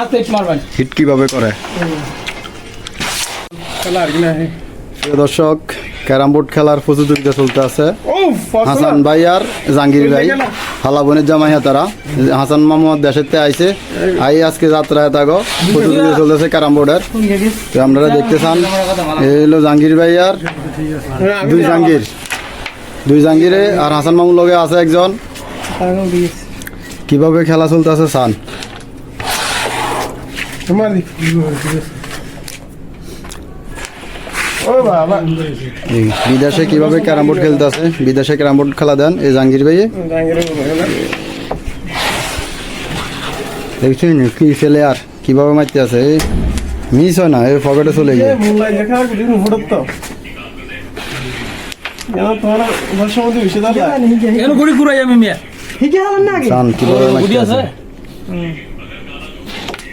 হাতে মারবেন। হিট কীভাবে করে? খেলা আর কি না প্রিয় দর্শক ক্যারাম বোর্ড খেলার প্রতিযোগিতা চলতে আছে। হাসান ভাই আর জাহাঙ্গীর ভাই। হালা বোনের জামাইয়া তারা। হাসান মামুদ দেশেতে আইছে। আই আজকে যাত্রা তাগো প্রতিযোগিতা চলতেছে ক্যারাম বোর্ডের। আপনারা দেখতে চান এই হলো জাহাঙ্গীর ভাই আর দুই জাহাঙ্গীর। দুই জাহাঙ্গীরে আর হাসান মামুর লগে আছে একজন। কীভাবে খেলা চলতেছে চান তোমার বিদেশে কীভাবে ক্যারাম বোর্ড খেলতে আছে? বিদেশে ক্যারাম বোর্ড খেলা দেন এই জাহাঙ্গীর ভাই দেখছেন কি ছেলে আর কীভাবে মারতে আছে? এই মিস হয় না এই পকেটে চলে গিয়ে। এখানে ঘুরি ঘুরাই আমি মিয়া। চান কীভাবে মারতে আছে?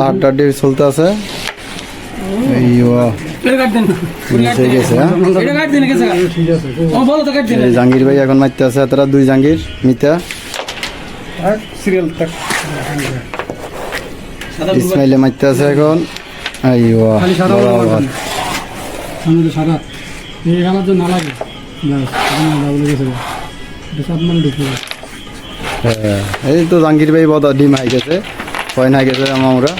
হাড্ডাহাড্ডি চলতে আছে জাহাঙ্গীর ভাই এখন মারতে আছে তারা দুই জাহাঙ্গীর মিতা ইসমাইলে মারতে আছে এখন সাদা এই খেলার জন্য না লাগে। সাত মানে এই তো জাহাঙ্গীর ভাই বদা, ডিম হাই গেছে কয়েন হাই গেছে আমরা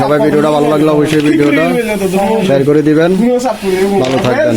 সবাই ভিডিওটা ভালো লাগল অবশ্যই ভিডিওটা শেয়ার করে দিবেন ভালো থাকবেন।